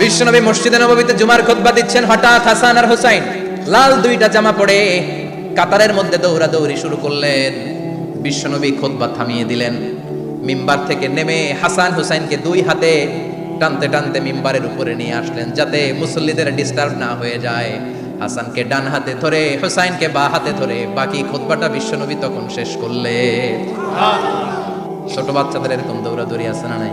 বিশ্বনবী মসজিদে নববীতে জুমার খুতবা দিচ্ছেন হঠাৎ হাসান আর হুসাইন। লাল দুইটা জামা পরে কাতারের মধ্যে দৌড়াদৌড়ি শুরু করলেন। বিশ্বনবী খুতবা থামিয়ে দিলেন। মিম্বার থেকে নেমে হাসান হুসাইনকে দুই হাতে টানতে টানতে মিম্বারের উপরে নিয়ে আসলেন, যাতে মুসল্লিদের ডিস্টার্ব না হয়ে যায়। হাসানকে ডান হাতে ধরে, হুসাইনকে বা হাতে ধরে বাকি খুতবাটা বিশ্বনবী তখন শেষ করলে ছোট বাচ্চাদের এরকম দৌড়াদৌড়ি আছে না নাই?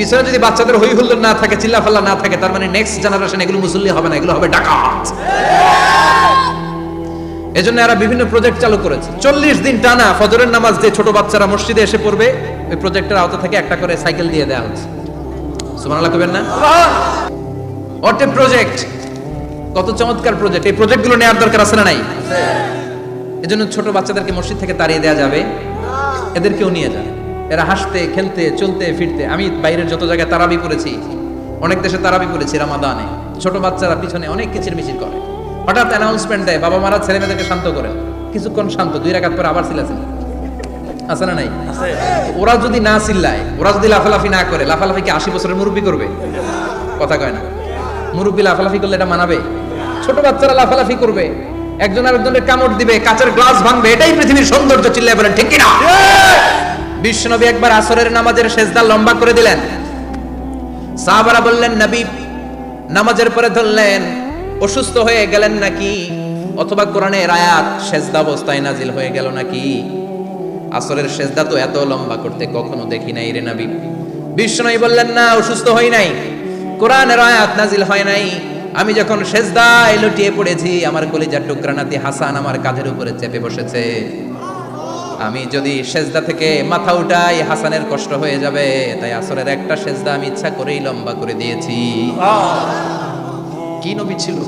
পিছনে যদি বাচ্চাদের হই হুল্লোড় না থাকে চিল্লা ফাল্লা না থাকে তার মানে নেক্সট জেনারেশন এগুলো মুসল্লি হবে না এগুলো হবে ডাকাত। এজন্য এরা বিভিন্ন প্রজেক্ট চালু করেছে। চল্লিশ দিন টানা ফজরের নামাজ দিয়ে ছোট বাচ্চারা মসজিদে এসে পড়বে ওই প্রজেক্টের আওতা থেকে একটা করে সাইকেল দিয়ে দেওয়া হচ্ছে। সুবহানাল্লাহ কবেন না? অটে প্রজেক্ট কত চমৎকার প্রজেক্ট এই প্রজেক্টগুলো নেওয়ার দরকার আছে না নাই? এজন্য ছোট বাচ্চাদেরকে মসজিদ থেকে তাড়িয়ে দেওয়া যাবে। এদেরকেও নিয়ে যান এরা হাসতে খেলতে চলতে ফিরতে। আমি বাইরের যত জায়গায় তারাবি পড়েছি অনেক দেশে তারাবি পড়েছি রামাদানে। ছোট বাচ্চারা পিছনে অনেক কিচির মিচির করে। হঠাৎ অ্যানাউন্সমেন্ট দেয় বাবা মারা ছেলে মেয়েদেরকে শান্ত করেন। কিছুক্ষণ শান্ত দুই রাকাত পরে আবার চিল্লাছেন আছে না নাই? ওরা যদি না চিল্লায় ওরা যদি লাফালাফি না করে লাফালাফি কি আশি বছরের মুরব্বী করবে? কথা কয় না। মুরব্বী লাফালাফি করলে এটা মানাবে? ছোট বাচ্চারা লাফালাফি করবে। একজন আরেকজনের কামড় দিবে কাঁচের গ্লাস ভাঙবে এটাই পৃথিবীর সৌন্দর্য চিল্লায় বলেন ঠিক কিনা? বিশ্বনবী একবার আসরের নামাজের সেজদা লম্বা করে দিলেন। সাহাবারা বললেন, নবী, নামাজের পরে ধরলেন, অসুস্থ হয়ে গেলেন নাকি? অথবা কোরআনের আয়াত সেজদা অবস্থায় নাজিল হয়ে গেল নাকি? আসরের সেজদা তো এত লম্বা করতে কখনো দেখি নাই রে নবী। বিষ্ণুই বললেন, না, অসুস্থ হই নাই। কোরআনের আয়াত নাজিল হয় নাই। আমি যখন সেজদায় লুটিয়ে পড়েছি, আমার কলিজার টুকরা নাতি হাসান আমার কাঁধের উপরে চেপে বসেছে। আমি যদি সেজদা থেকে মাথা উঠাই হাসানের কষ্ট হয়ে যাবে। তাই আসরের একটা সেজদা আমি ইচ্ছা করেই লম্বা করে দিয়েছি। কি নবী ছিল?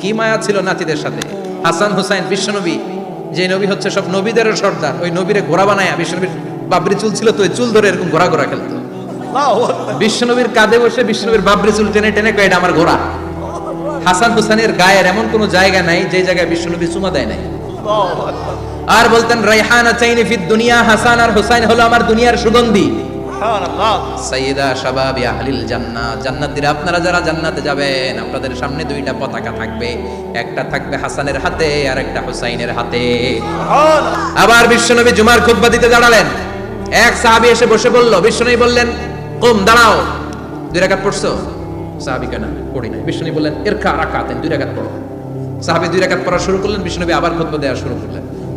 কি মায়া ছিল নাতিদের সাথে? হাসান হুসাইন বিশ্বনবী যে নবী হচ্ছে সব নবীদেরও সর্দার ওই নবীরে ঘোড়া বানায় বিশ্বনবীর বাবরি চুল ছিল তো ওই চুল ধরে এরকম ঘোরা ঘোরা খেলতো। বিশ্বনবীর কাঁধে বসে বিশ্বনবীর বাবরি চুল টেনে টেনে কয় এটা আমার ঘোড়া। হাসান হুসাইনের গায়ের এমন কোনো জায়গা নাই যে জায়গায় বিশ্বনবী চুমা দেয় নাই। আর বলতেন রাইহানা চাইনি ফিদ দুনিয়া হাসান আর হুসাইন হলো আমার দুনিয়ার সুগন্ধি। সাইয়্যিদা শাবাবি আহলিল জান্নাহ। জান্নাতীরা আপনারা যারা জান্নাতে যাবেন আপনাদের সামনে দুইটা পতাকা থাকবে। একটা থাকবে হাসানের হাতে আর একটা হুসাইনের হাতে। আবার বিশ্বনবী জুমার খুতবা দিতে দাঁড়ালেন। এক সাহাবী এসে বসে বলল বিশ্বনবী বললেন কম দাঁড়াও। দুই রাকাত পড়ছো? সাহাবী কেন? পড়ি নাই। বিশ্বনবী বললেন এরকা রাকাতেন দুই রাকাত পড়ো। সাহাবী দুই রাকাত পড়া শুরু করলেন বিশ্বনবী আবার খুতবা দেওয়া শুরু করলেন।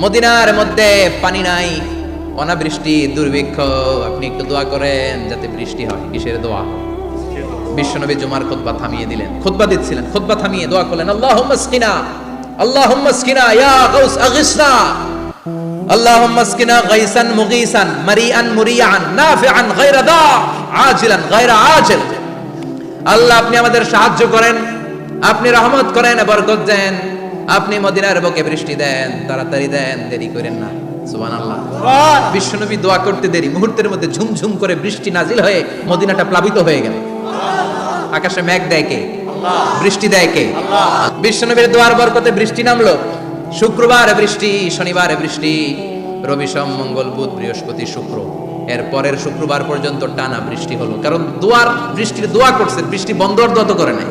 মদিনার মধ্যে পানি নাই, অনাবৃষ্টি, দুর্ভিক্ষ। আপনি একটু দোয়া করেন যাতে বৃষ্টি হয়। কিসের দোয়া? বিশ্বনবী জুমার খোদবা থামিয়ে দিলেন। খোদবা দিচ্ছিলেন। খোদবা থামিয়ে দোয়া করলেন আল্লাহ মাসকিনা আল্লাহ মাসকিনা ইয়া গাউস, আগিসনা। আল্লাহ মাসকিনা গাইসান মুগিসান মারিয়ান মুরিয়ান দা, আজিলান আজিল। আল্লাহ, আপনি আমাদের সাহায্য করেন। আপনি রহমত করেন, বরকত দেন। আপনি মদিনার বুকে বৃষ্টি দেন তাড়াতাড়ি দেন দেরি করেন না। সুবহানাল্লাহ। বিশ্বনবী দোয়া করতে দেরি মুহূর্তের মধ্যে ঝুমঝুম করে বৃষ্টি নাজিল হয়ে মদিনাটা প্লাবিত হয়ে গেল। আকাশে মেঘ দেয় কে? বৃষ্টি দেয় কে? বিশ্বনবীর দোয়ার বরকতে বৃষ্টি নামলো। শুক্রবার বৃষ্টি শনিবার বৃষ্টি। রবি সোম মঙ্গল বুধ বৃহস্পতি শুক্র। এর পরের শুক্রবার পর্যন্ত টানা বৃষ্টি হলো। কারণ দোয়ার বৃষ্টির দোয়া করছে বৃষ্টি দত করে নাই।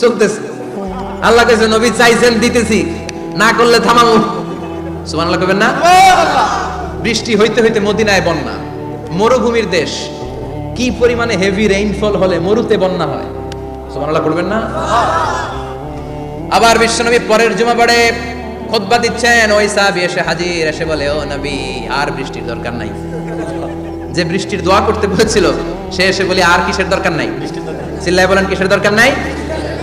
চলতেছে। আল্লাহ কাছে নবী চাইছেন দিতেছি। না করলে থামাবো সুবহানাল্লাহ কবেন না? বৃষ্টি হইতে হইতে মদিনায় বন্যা। মরুভূমির দেশ। কি পরিমাণে হেভি রেইনফল হলে মরুতে বন্যা হয়? সুবহানাল্লাহ করবেন না? আবার বিশ্বনবী পরের জুমা পড়ে খুতবা দিচ্ছেন ওই সাহাবী এসে হাজির এসে বলে ও নবী আর বৃষ্টির দরকার নাই। যে বৃষ্টির দোয়া করতে বলেছিল সে এসে বলি আর কিসের দরকার নাই। চিল্লায় বলেন কিসের দরকার নাই?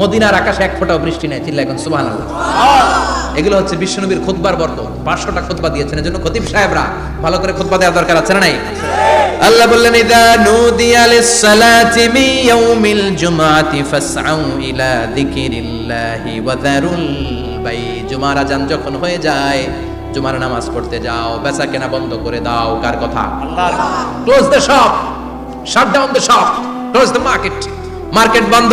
মদিনার আকাশে এক ফোঁটাও বৃষ্টি নেই চিল্লা এখন সুবহানাল্লাহ। এগুলো হচ্ছে বিশ্বনবীর খুতবার বর্গ পাঁচশোটা খুতবা দিয়েছেন এজন্য খতিব সাহেবরা ভালো করে খুতবা দেওয়ার দরকার আছে না নাই? আল্লাহ বললেন ইদা নুদিয়া লিস-সালাতি মিন ইয়াউমিল জুমআতি ফাসআউ ইলা যিকিরিল্লাহি ওয়া যারুল বাই জুমার আজান যখন হয়ে যায় জুমার নামাজ পড়তে যাও বেচা কেনা বন্ধ করে দাও কার কথা? আল্লাহর close the shop shut down the shop close the market market বন্ধ।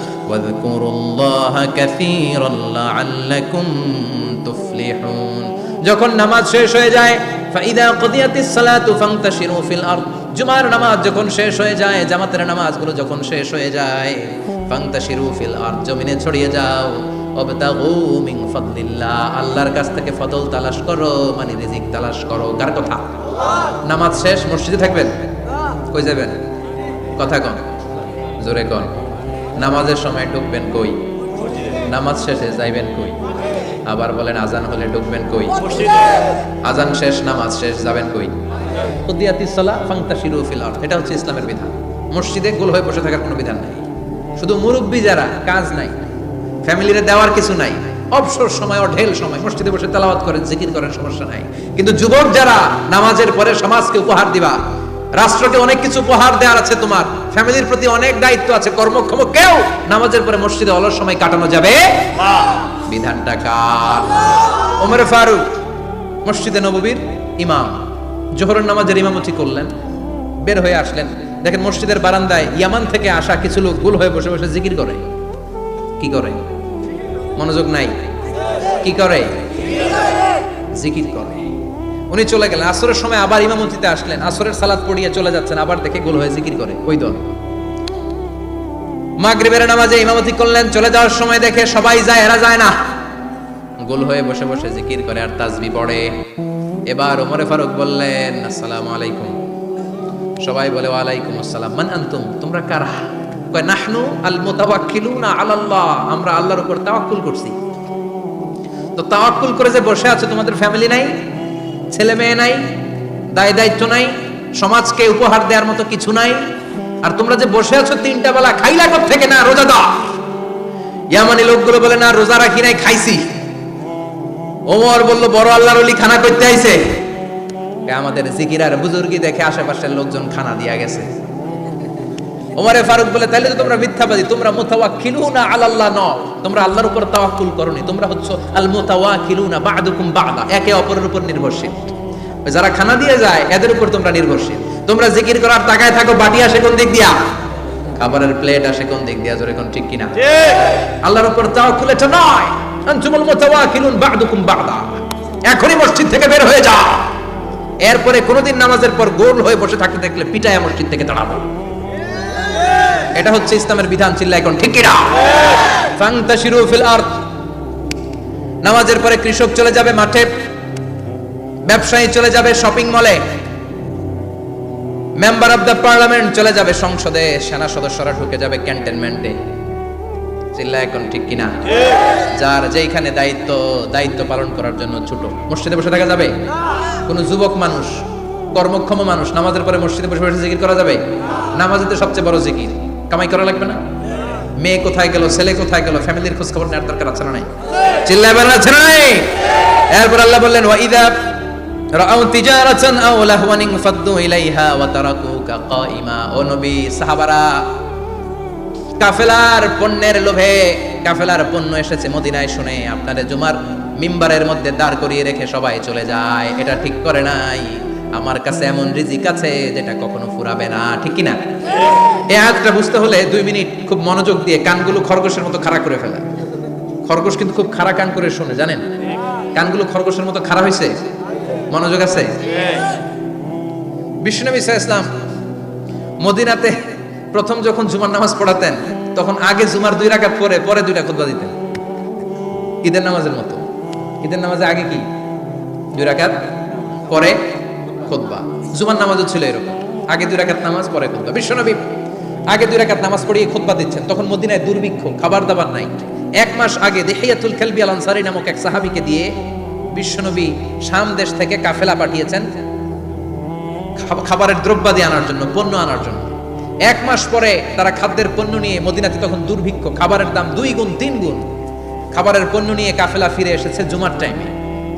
ওয়াযকুরুল্লাহা কাসীরান লাআল্লাকুম তুফলিহুন। যখন নামাজ শেষ হয়ে যায়, ফাইদা কুদিয়াতিস সালাতু ফান্তাশিরু ফিল আরদ। জুমার নামাজ যখন শেষ হয়ে যায়, জামাতের নামাজগুলো যখন শেষ হয়ে যায় ফান্তাশিরু ফিল আরদ, জমিনে ছড়িয়ে যাও। ওয়াবতাগু মিন ফাদলিল্লাহ, আল্লাহর কাছ থেকে ফদল তালাশ করো মানে রিজিক তালাশ করো। কার কথা? নামাজ শেষ, মসজিদে থাকবেন? কই যাবেন? কথা কন, জোরে কন। নামাজের সময় ঢুকবেন কই? নামাজ শেষে যাইবেন কই? আবার বলেন, আজান হলে ঢুকবেন কই? আজান শেষ, নামাজ শেষ, যাবেন কই? কোনো বিধান নাই। শুধু মুরব্বী যারা, কাজ নাই। ফ্যামিলিরে দেওয়ার কিছু নাই। সময় সময়, মসজিদে বসে তেলাওয়াত করেন করেন, সমস্যা নাই। কিন্তু যুবক যারা, নামাজের পরে সমাজকে উপহার দিবা রাষ্ট্রকে অনেক কিছু উপহার দেওয়ার আছে তোমার। ফ্যামিলির প্রতি অনেক দায়িত্ব আছে, কর্মক্ষম কেউ নামাজের পরে মসজিদে অলস সময় কাটানো যাবে বিধানটা কার? ওমর ফারুক, মসজিদে নববীর ইমাম। জোহরের নামাজের ইমামতি করলেন, বের হয়ে আসলেন। দেখেন মসজিদের বারান্দায় ইয়ামান থেকে আসা কিছু লোক গুল হয়ে বসে বসে জিকির করে। কি করে? মনোযোগ নাই। কি করে? জিকির করে। উনি চলে গেলেন। আসরের সময় আবার ইমামতিতে আসলেন। আসরের সালাদ পড়িয়ে চলে যাচ্ছেন। আবার দেখে গোল হয়ে জিকির করে? ওই দল। মাগরিবের নামাজে ইমামতি করলেন। চলে যাওয়ার সময় দেখে সবাই যায়, এরা যায় না। গোল হয়ে বসে বসে জিকির করে আর তাজবি পড়ে। এবার ওমরে ফারুক বললেন, আসসালামু আলাইকুম। সবাই বলে, ওয়ালাইকুম আসসালাম। মান আনতুম? তোমরা কারা? কয়, নাহনু আল মুতাওয়াক্কিলুনা আলাল্লাহ। আমরা আল্লাহর উপর তাওয়াক্কুল করছি। তো তাওয়াক্কুল করে যে বসে আছো, তোমাদের ফ্যামিলি নাই? ছেলে মেয়ে নাই, দায় দায়িত্ব নাই, সমাজকে উপহার দেওয়ার মতো কিছু নাই। আর তোমরা যে বসে আছো তিনটা বেলা, খাইলা কর থেকে না, রোজা দাও। ইয়ামানি লোকগুলো বলে, না, রোজা রাখি নাই, খাইছি। ওমর বলল, বড় আল্লাহর অলি খানা করতে আইছে। আমাদের জিকিরার বুজুর্গি দেখে আশেপাশের লোকজন খানা দিয়া গেছে। ওমরে ফারুক বলে তাইলে তো তোমরা মিথ্যাবাদী তোমরা মুতাওয়াক্কিলুনা আলাল্লাহ ন তোমরা আল্লাহর উপর তাওয়াক্কুল করনি তোমরা হচ্ছে আল মুতাওয়াক্কিলুনা বা'দুকুম বা'দা একে অপরের উপর নির্ভরশীল। ওই যারা খানা দিয়ে যায় এদের উপর তোমরা নির্ভরশীল। তোমরা জিকির করার টাকায় থাকো বাটি আসে কোন দিক দিয়া? খাবারের প্লেট আসে কোন দিক দিয়া জোরে কোন ঠিক কিনা? আল্লাহর উপর তাওয়াক্কুল এটা নয়। আনতুমুল মুতাওয়াক্কিলুন বা'দুকুম বা'দা। এখনই মসজিদ থেকে বের হয়ে যাও। এরপরে কোনোদিন নামাজের পর গোল হয়ে বসে থাকতে দেখলে পিটায় মসজিদ থেকে তাড়াবো। এটা হচ্ছে ইসলামের বিধান চিল্লা এখন ঠিক কিনা? ফাংতাশিরু ফিল আরদ। নামাজের পরে কৃষক চলে যাবে মাঠে, ব্যবসায়ী চলে যাবে শপিং মলে, মেম্বার অফ দ্য পার্লামেন্ট চলে যাবে সংসদে, সেনা সদস্যরা ঢুকে যাবে ক্যান্টনমেন্টে। চিল্লা এখন ঠিক কিনা? যার যেইখানে দায়িত্ব দায়িত্ব পালন করার জন্য ছোট। মসজিদে বসে থাকা যাবে? কোন যুবক মানুষ, কর্মক্ষম মানুষ, নামাজের পরে মসজিদে বসে বসে জিকির করা যাবে? নামাজেতে সবচেয়ে বড় জিকির। কামাই করা লাগবে না? মেয়ে কোথায় গেল, ছেলে কোথায় গেল, ফ্যামিলির খোঁজ খবর নেওয়ার দরকার আছে না নাই? চিল্লায় বেড়া আছে না নাই? এরপর আল্লাহ বললেন, ওয়া ইদা রাআউ তিজারাতান আও লাহওয়ান ফাদ্দু ইলাইহা ওয়া তারাকুকা কাইমা ও নবী, সাহাবারা, কাফেলার পণ্যের লোভে কাফেলার পণ্য এসেছে মদিনায় শুনে আপনাদের জুমার মিম্বারের মধ্যে দাঁড় করিয়ে রেখে সবাই চলে যায়। এটা ঠিক করে নাই। আমার কাছে এমন রিজিক আছে যেটা কখনো ফুরাবে না, ঠিক কি না এই আয়াতটা বুঝতে হলে দুই মিনিট খুব মনোযোগ দিয়ে কানগুলো খরগোশের মতো খাড়া করে ফেলা। খরগোশ কিন্তু খুব খাড়া কান করে শোনে, জানেন? কানগুলো খরগোশের মতো খাড়া হয়েছে মনোযোগ আছে? বিষ্ণুনবী ইসলাম মদিনাতে প্রথম যখন জুমার নামাজ পড়াতেন, তখন আগে জুমার দুই রাকাত পরে পরে দুইটা খুতবা দিতেন। ঈদের নামাজের মতো। ঈদের নামাজে আগে কি? দুই রাকাত পরে খুতবা জুমার নামাজও ছিল এরকম। আগে দুই রাকাত নামাজ, পরে খুতবা বিশ্বনবী আগে দুই রাকাত নামাজ পড়িয়ে খুতবা দিচ্ছেন। তখন মদিনায় দুর্ভিক্ষ খাবার দাবার নাই। এক মাস আগে দেহিয়াতুল খেলবি আল আনসারী নামক এক সাহাবীকে দিয়ে বিশ্বনবী শাম দেশ থেকে কাফেলা পাঠিয়েছেন খাবারের দ্রব্যাদি আনার জন্য, পণ্য আনার জন্য। এক মাস পরে তারা খাদ্যের পণ্য নিয়ে মদিনাতে তখন দুর্ভিক্ষ, খাবারের দাম দুই গুণ, তিন গুণ। খাবারের পণ্য নিয়ে কাফেলা ফিরে এসেছে জুমার টাইমে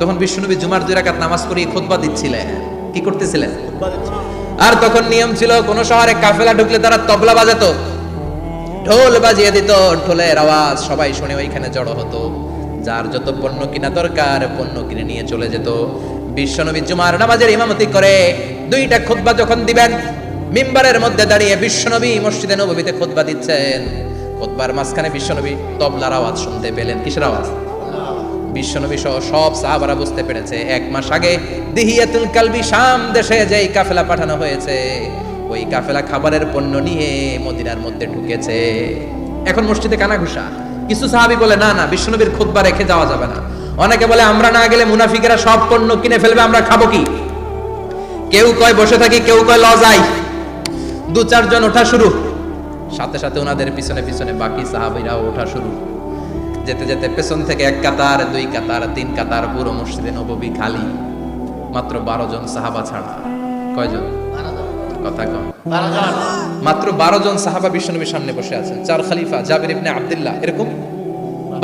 তখন বিষ্ণুনবী জুমার দুই রাকাত নামাজ পড়িয়ে খুতবা দিচ্ছিলেন। কি করতেছিলেন? আর তখন নিয়ম ছিল, কোন শহরে কাফেলা ঢুকলে তারা তবলা বাজাতো। ঢোল বাজিয়ে দিত, ঢোলের আওয়াজ সবাই শুনে ওইখানে জড়ো হতো। যার যত পণ্য কিনা দরকার, পণ্য কিনে নিয়ে চলে যেত। বিশ্বনবী জুমার নামাজের ইমামতি করে দুইটা খুতবা যখন দিবেন, মিম্বারের মধ্যে দাঁড়িয়ে বিশ্বনবী মসজিদে নবীতে খুতবা দিচ্ছেন। খুতবার মাঝখানে বিশ্বনবী তবলার আওয়াজ শুনতে পেলেন। কিসের আওয়াজ? বিশ্বনবী সহ সব সাহাবারা বুঝতে পেরেছে। এক মাস আগে দিহিয়াতুল কালবি শাম দেশে যেই কাফেলা পাঠানো হয়েছে, ওই কাফেলা খাবারের পণ্য নিয়ে মদিনার মধ্যে ঢুকেছে। এখন মসজিদে কানাঘুষা। কিছু সাহাবি বলে, না না, বিশ্বনবীর খুতবা রেখে যাওয়া যাবে না। অনেকে বলে, আমরা না গেলে মুনাফিকেরা সব পণ্য কিনে ফেলবে, আমরা খাব কি? কেউ কয়, বসে থাকি। কেউ কয়, ল, যাই। দু চারজন ওঠা শুরু। সাথে সাথে ওনাদের পিছনে পিছনে বাকি সাহাবীরাও ওঠা শুরু। যেতে যেতে পেছন থেকে এক কাতার, দুই কাতার, তিন কাতার পুরো মসজিদে নববী খালি। মাত্র বারো জন সাহাবা ছাড়া। কয়জন? কথা কম মাত্র বারো জন সাহাবা বিশ্বনবীর সামনে বসে আছেন। চার খালিফা, জাবির ইবনে আব্দুল্লাহ, এরকম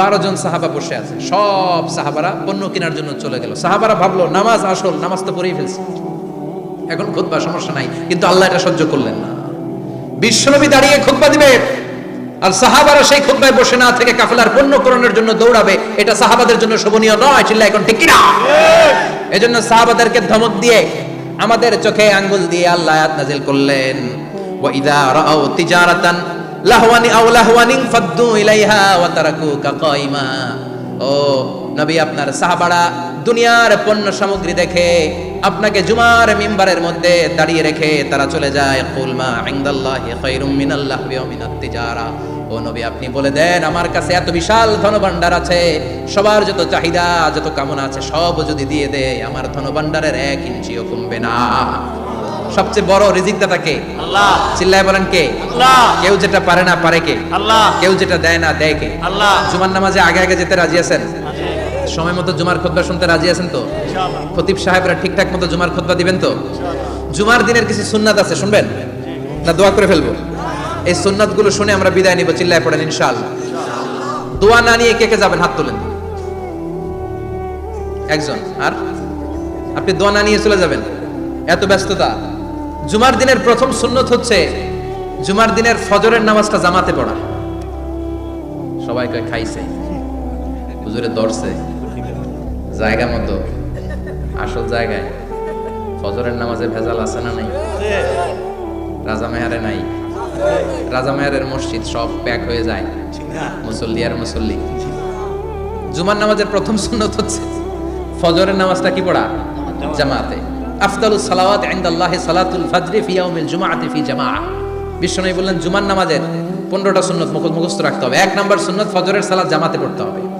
বারো জন সাহাবা বসে আছেন। সব সাহাবারা পণ্য কেনার জন্য চলে গেল। সাহাবারা ভাবলো, নামাজ আসল, নামাজ তো পড়েই ফেলছে। এখন খুতবা সমস্যা নাই, কিন্তু আল্লাহ এটা সহ্য করলেন না। বিশ্বনবী দাঁড়িয়ে খুতবা দিবে আর সাহাবারা সেই খুতবায় বসে না থেকে কাফেলার পণ্য করণের জন্য দৌড়াবে, এটা সাহাবাদের জন্য শোভনীয় নয় চিল্লা এখন ঠিক কিনা? এজন্য সাহাবাদেরকে ধমক দিয়ে আমাদের চোখে আঙ্গুল দিয়ে আল্লাহ নাজিল করলেন। ও নবী, আপনার সাহাবারা দুনিয়ার পণ্য সামগ্রী দেখে আপনাকে জুমার মিম্বারের মধ্যে দাঁড়িয়ে রেখে তারা চলে যায়। কুলমা ইনদাল্লাহি খায়রুম মিনাল্লাহি ওয়া মিনাত তিজারা ও নবী আপনি বলে দেন আমার কাছে এত বিশাল ধনভাণ্ডার আছে সবার যত চাহিদা যত কামনা আছে সব যদি দিয়ে দেয় আমার ধনভাণ্ডারের এক ইঞ্চিও কমবে না। সবচেয়ে বড় রিজিকদাতা কে আল্লাহ। চিল্লায় বলেন কে? আল্লাহ। কেউ যেটা পারে না পারে কে? আল্লাহ। কেউ যেটা দেয় না দেয় কে? আল্লাহ। জুমার নামাজে আগে আগে যেতে রাজি আছেন? সময় মতো জুমার খুতবা শুনতে রাজি আছেন তো? খতিব সাহেবরা ঠিকঠাক মতো জুমার খুতবা দিবেন তো? জুমার দিনের কিছু সুন্নাত আছে শুনবেন? না দোয়া করে ফেলব? এই সুন্নাতগুলো শুনে আমরা বিদায় নিব চিল্লায় পড়েন ইনশাআল্লাহ। দোয়া না নিয়ে কে কে যাবেন? হাত তোলেন। একজন। আর? আপনি দোয়া না নিয়ে চলে যাবেন। এত ব্যস্ততা। জুমার দিনের প্রথম সুন্নত হচ্ছে জুমার দিনের ফজরের নামাজটা জামাতে পড়া। সবাই কয় খাইছে। হুজুরে দর্শে জায়গা মতো, আসল জায়গায়। ফজরের নামাজে ভেজাল আছে না নাই? রাজা মেহারে নাই? রাজা মেহারের মসজিদ সব প্যাক হয়ে যায়। মুসল্লি আর মুসল্লি। জুমার নামাজের প্রথম সুন্নত হচ্ছে, ফজরের নামাজটা কি পড়া? জামাতে। আফদালুস সালাওয়াত ইনদাল্লাহি সালাতুল ফজরি ফি ইয়াউমিল জুমআতি ফি জামাআ। বিশ্বনবী বললেন, জুমার নামাজের 15টা সুন্নত মুখ- মুখস্থ রাখতে হবে। এক নাম্বার সুন্নত ফজরের সালাত জামাতে পড়তে হবে।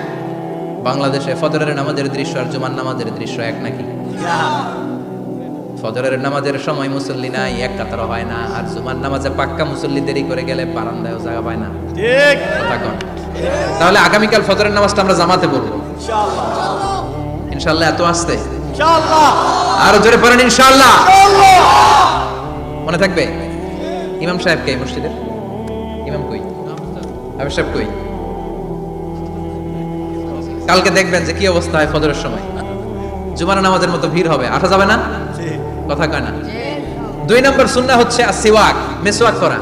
বাংলাদেশে ফজরের নামাজের দৃশ্য আর জুমার নামাজের দৃশ্য এক নাকি? ফজরের নামাজের সময় মুসল্লি নাই এক কাতার হয় না। আর জুমার নামাজে পাক্কা মুসল্লি দেরি করে গেলে বারান্দায়ও জায়গা পায় না। ঠিক। তাহলে আগামীকাল ফজরের নামাজটা আমরা জামাতে পড়ব। ইনশাআল্লাহ। এত আসতে। আরও জোরে পড়েন ইনশাল্লাহ মনে থাকবে? ইমাম সাহেব কে মসজিদের? ইমাম কই? আবির সাহেব কই? কালকে দেখবেন যে কি অবস্থা হয় ফজরের সময়। জুমার নামাজের মতো ভিড় হবে। আসা যাবে না? কথা কয় না। দুই নম্বর সুন্নাহ হচ্ছে আসিওয়াক মেসওয়াক করা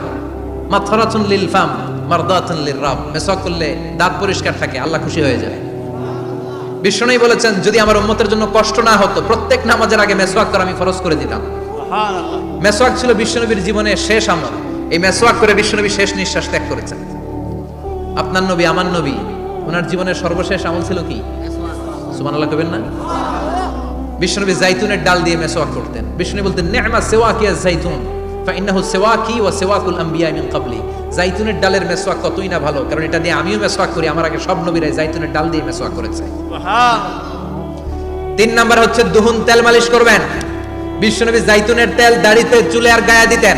মাথরাতুন লিল ফাম মারদাতুন লির রাব। মেসওয়াক করলে দাঁত পরিষ্কার থাকে আল্লাহ খুশি হয়ে যায়। বলেছেন যদি আমার উম্মতের জন্য কষ্ট না হতো প্রত্যেক নামাজের আগে মেসওয়াক করা আমি ফরজ করে দিতাম। মেসওয়াক ছিল বিশ্বনবীর জীবনের শেষ আমল। এই মেসওয়াক করে বিশ্বনবী শেষ নিঃশ্বাস ত্যাগ করেছেন। আপনার নবী আমার নবী ওনার জীবনের সর্বশেষ আমল ছিল কি? সুবহানাল্লাহ কবেন না? বিশ্বনবী জাইতুনের ডাল দিয়ে মেসওয়াক করতেন। বিষ্ণু বলতেন নেহমা সেওয়াকিয়া জাইতুন ফাইন্নাহু সেওয়াকি ওয়া সেওয়াকুল আম্বিয়া মিন ক্বাবলি। জাইতুনের ডালের মেসওয়াক কতই না ভালো কারণ এটা দিয়ে আমিও মেসওয়াক করি আমার আগে সব নবীরাই জাইতুনের ডাল দিয়ে মেসওয়াক করেছে। তিন নাম্বার হচ্ছে দুহুন তেল মালিশ করবেন। বিশ্বনবী জাইতুনের তেল দাড়িতে চুলে আর গায়ে দিতেন।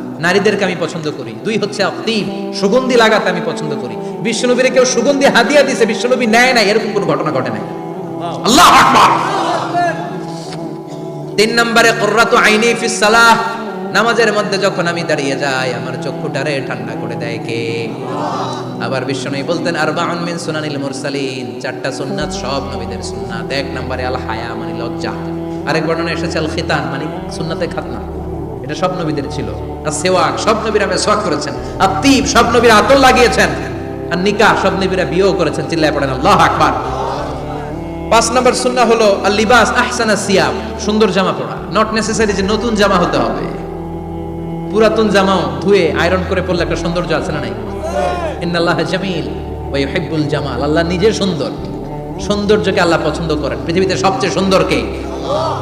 নারীদেরকে আমি পছন্দ করি। দুই হচ্ছে আত্মিব সুগন্ধি লাগাতে আমি পছন্দ করি। বিশ্বনবীর কেউ সুগন্ধি হাদিয়া দিছে, বিশ্বনবী নেয় নাই, এরকম কোনো ঘটনা ঘটে নাই। আল্লাহ তিন নম্বরে, কুররাতু আইনি ফিস সালাহ, নামাজের মধ্যে যখন আমি দাঁড়িয়ে যাই, আমার চক্ষুটারে ঠান্ডা করে দেয় কে? আবার বিশ্বনবী বলতেন, আরবাউন মিন সুনানিল মুরসালিন, চারটা সুন্নাত সব নবীদের সুন্নাত। এক নম্বরে, আল হায়া মানে লজ্জা। আরেক বর্ণনা এসেছে, আল খিতান মানে সুন্নাতে খাতনা। এটা সব নবীদের ছিল। আর সেওয়াক, সব নবীরা মেসওয়াক করেছেন। আর তিব, সব নবীরা আতর লাগিয়েছেন। আর নিকাহ, সব নবীরা বিয়েও করেছেন, চিল্লায় পড়েন, আল্লাহ আকবার। পাঁচ নম্বর সুন্নাহ হলো, আল লিবাস আহসানা সিয়াব সুন্দর জামা নট নেসেসারি যে নতুন জামা হতে হবে। পুরাতন জামাও ধুয়ে আয়রন করে পরলে একটা সৌন্দর্য আছে না নাই? ইন্নাল্লাহ জামিল জামাল। আল্লাহ নিজে সুন্দর। সৌন্দর্যকে আল্লাহ পছন্দ করেন। পৃথিবীতে সবচেয়ে সুন্দর কে?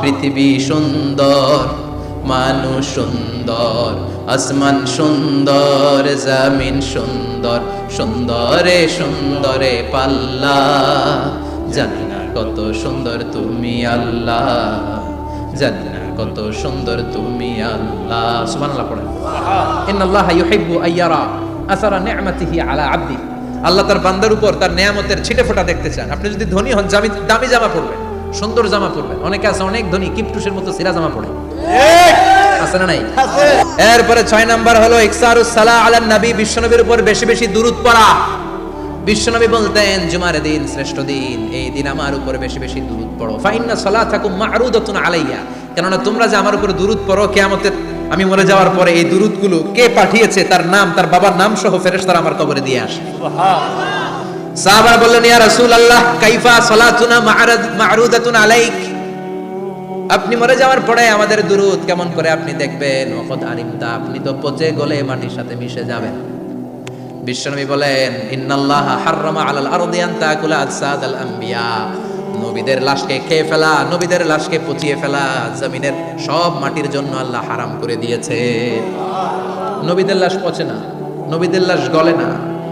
পৃথিবী সুন্দর। মানুষ সুন্দর, আসমান সুন্দর, জামিন সুন্দর, সুন্দরে সুন্দরে পাল্লা। জানি না কত সুন্দর তুমি আল্লাহ, জানি না কত সুন্দর তুমি আল্লাহ। সুবহানাল্লাহ পড়েন। ইন্নাল্লাহ ইউহিব্বু আইয়ারা আসারা নি'মাতিহি আলা আবদি। আল্লাহ তার বান্দার উপর তার নেয়ামতের ছিটে ফোঁটা দেখতে চান। আপনি যদি ধনী হন, জামি দামি জামা পরবেন। সুন্দর জামা পরবেন অনেকে আছে অনেক ধনী কিপটুসের মতো সিরা জামা পরে। আছে না নাই? এরপরে ছয় নাম্বার হলো ইকসারুস সালাহ আলান নবী বিশ্বনবীর উপর বেশি বেশি দুরূদ পড়া। বিশ্বনবী বলতেন জুমার দিন শ্রেষ্ঠ দিন এই দিন আমার উপর বেশি বেশি দুরূদ পড়ো। ফাইন্না সালাতাকুম মা'রুদাতুন আলাইয়া। কেননা তোমরা যে আমার উপর দুরূদ পড়ো কিয়ামতের আমি মরে যাওয়ার পরে এই দুরূদগুলো কে পাঠিয়েছে তার নাম তার বাবার নাম সহ ফেরেশতারা আমার কবরে দিয়ে আসে সুবহানাল্লাহ। সাহাবারা বললেন, ইয়া রাসূলুল্লাহ, কাইফা সালাতুনা মা'রুদাতুন আলাইক? আপনি মরে যাওয়ার পরে আমাদের দুরূদ কেমন করে আপনি দেখবেন? ওয়াকাদ আলিমতা আপনি তো পচে গলে মাটির সাথে মিশে যাবেন। বিশ্বনবী বলেন, ইন্নাল্লাহ হাররামা আলাল আরদি আন তাকুলা নবীদের লাশকে খেয়ে ফেলা, নবীদের লাশকে পচিয়ে ফেলা, জমিনের সব মাটির জন্য আল্লাহ হারাম করে দিয়েছে। নবীদের লাশ পচে না, নবীদের লাশ গলে না।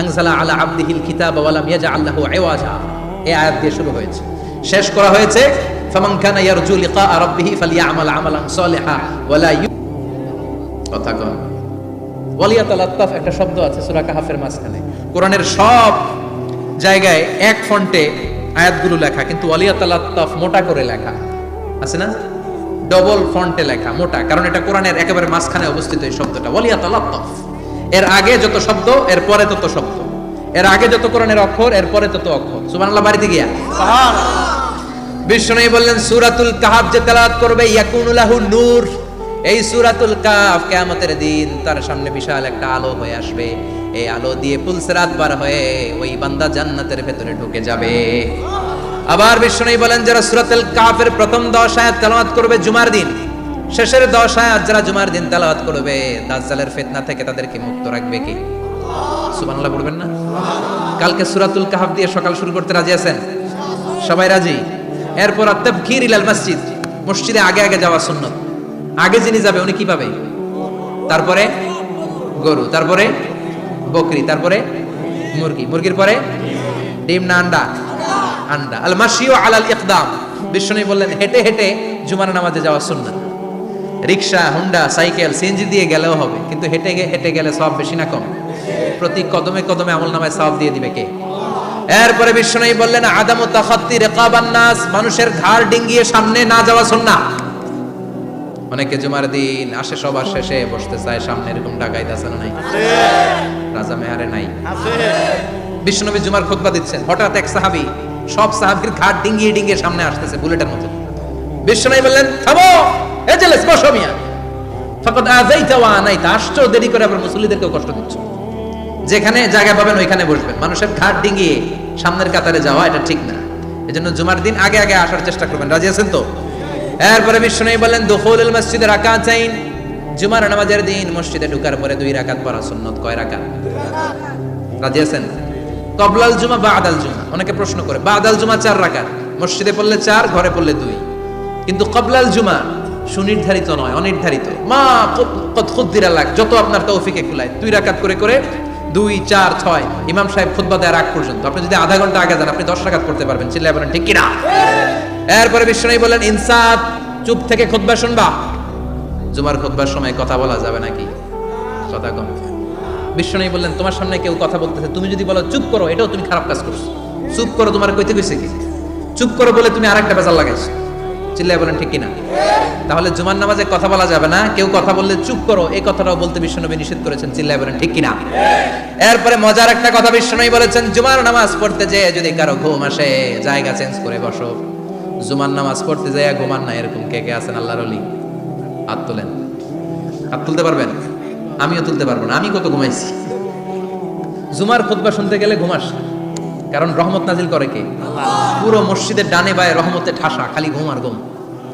আনজালা আলা আবদিহিল কিতাব ইওয়াজা। এই আয়াত দিয়ে শুরু হয়েছে। শেষ করা হয়েছে, ফামান কানা ইয়ারজু লিকা রাব্বিহি ফালইয়ামাল আমালান ইউ কথা একটা শব্দ আছে, সূরা মাঝখানে। কোরআনের সব জায়গায় এক ফন্টে আয়াতগুলো লেখা, কিন্তু ওয়ালিয়াত আত্তাফ মোটা করে লেখা। আছে না? ডবল ফন্টে লেখা, মোটা। কারণ এটা কোরআনের একেবারে মাঝখানে অবস্থিত এই শব্দটা। ওয়ালিয়াত আত্তাফ এর আগে যত শব্দ এর পরে তত শব্দ। এর আগে যত কোরআনের অক্ষর এরপরে তত অক্ষর। সুবহানাল্লাহ বাড়িতে গিয়া। বিষ্ণু বললেন সূরাতুল কাহাফ যে তেলাওয়াত করবে ইয়াকুনু লাহু নূর। এই সূরাতুল কাহাফ কিয়ামতের দিন তার সামনে বিশাল একটা আলো হয়ে আসবে। এই আলো দিয়ে পুলসিরাত পার হয়ে ওই বান্দা জান্নাতের ভেতরে ঢুকে যাবে। আবার বিষ্ণু বলেন যারা সূরাতুল কাহাফের প্রথম 10 আয়াত তেলাওয়াত করবে জুমার দিন শেষের 10 আয়াত যারা জুমার দিন তেলাওয়াত করবে, দাজ্জালের ফিতনা থেকে তাদেরকে মুক্ত রাখবে কি? সুবহানাল্লাহ পড়বেন না? কালকে সূরাতুল কাহাফ দিয়ে সকাল শুরু করতে রাজি আছেন? সবাই রাজি? এরপর তাবকির ইলাল মসজিদ, মসজিদে আগে আগে যাওয়া সুন্নত। আগে যিনি যাবে, উনি কি পাবে? তারপরে গরু, তারপরে বকরি, তারপরে মুরগি। মুরগির পরে ডিম না আন্ডা? আন্ডা। আল মাসিও আলাল ইকদাম। বিশ্বনবী বললেন, হেঁটে হেঁটে জুমার নামাজে যাওয়া সুন্নাত। রিক্সা, হুন্ডা, সাইকেল, সিএনজি দিয়ে গেলেও হবে। কিন্তু হেঁটে হেঁটে গেলে সব বেশি না কম। প্রতি কদমে কদমে আমল নামায় সব দিয়ে দিবে কে? এরপরে বিশ্বনবী বললেন, আদাম তাখাত্তি রেকাবান নাস, মানুষের ঘাড় ডিঙ্গিয়ে সামনে না যাওয়া সুন্নাহ। অনেকে জুমার দিন আসে, সবার শেষে বসতে চায়, সামনে এরকম ডাকাইত আছে না নাই? রাজা মেহারে নাই। বিশ্বনবী জুমার খুতবা দিচ্ছেন। হঠাৎ এক সাহাবী, সব সাহাবীর ঘাট ডিঙ্গিয়ে ডিঙ্গিয়ে সামনে আসতেছে, বুলেটের মতো। বিশ্বনবী বললেন, থামো বসো মিয়া আনাইতা, আসছো, দেরি করে আবার কষ্ট দিচ্ছ। যেখানে জায়গা পাবেন, ওইখানে বসবেন। মানুষের ঘাট ডিঙ্গিয়ে সামনের কাতারে যাওয়া, এটা ঠিক না। জুমার দিন আগে আগে আসার চেষ্টা করবেন। রাজি আছেন তো? এরপরে দুখুলুল মসজিদে রাকাতাইন। জুমার নামাজের দিন মসজিদে ঢুকার পরে দুই রাকাত পড়া সুন্নত। কয় রাকাত? রাজি আছেন? কবলাল জুমা বা আদাল জুমা। অনেকে প্রশ্ন করে বা আদাল জুমা চার রাকাত? মসজিদে পড়লে চার, ঘরে পড়লে দুই। কিন্তু কবলাল জুমা সুনির্ধারিত নয়, অনির্ধারিত। মা খুদ্দিরা লাগ যত আপনার তৌফিকে কুলায় দুই রাকাত করে করে, দুই, চার, ছয়। ইমাম সাহেব খুতবা দেওয়ার আগ পর্যন্ত। আপনি যদি আধা ঘণ্টা আগে যান, আপনি দশ রাকাত করতে পারবেন। চিল্লাই বলেন, ঠিক কিনা? এরপরে বিশ্বনাই বলেন ইনসাফ চুপ থেকে খুতবা শুনবা? জুমার খুতবার সময় কথা বলা যাবে নাকি? কথা কম। বিশ্বনাই বললেন, তোমার সামনে কেউ কথা বলতেছে। তুমি যদি বলো, চুপ করো, এটাও তুমি খারাপ কাজ করছ। চুপ করো, তোমার কইতে কইছে কি? চুপ করো বলে তুমি আরেকটা বেজাল লাগাইছো। চিল্লাই বলেন ঠিক কিনা? তাহলে জুমার নামাজে কথা বলা যাবে না। কেউ কথা বললে চুপ করো, এই কথাটাও বলতে বিশ্বনবী নিষেধ করেছেন চিল্লাই বলেন ঠিক কিনা? এরপরে মজার একটা কথা বিশ্বনবী বলেছেন, জুমার নামাজ পড়তে যেয়ে যদি কারও ঘুম আসে, জায়গা চেঞ্জ করে বসো। জুমার নামাজ পড়তে যেয়ে ঘুমান না, এরকম কে কে আছেন আল্লাহর অলি হাত তোলেন। হাত তুলতে পারবেন? আমিও তুলতে পারব না, আমি কত ঘুমাইছি? জুমার খুতবা শুনতে গেলে ঘুমাস কারণ রহমত নাজিল করে কে? পুরো মসজিদের ডানে বায়ে রহমতে ঠাসা, খালি ঘুম আর ঘুম।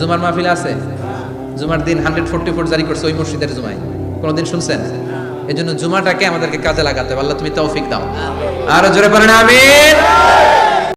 জুমার মাহফিল আছে। জুমার দিন হান্ড্রেড ফোরটি ফোর জারি করছে ওই মসজিদের জুমায়। কোনোদিন শুনছেন? এই জন্য জুমাটাকে আমাদেরকে কাজে লাগাতে হবে। আল্লাহ তুমি তৌফিক দাও। আরও জোরে পারেন আমিন।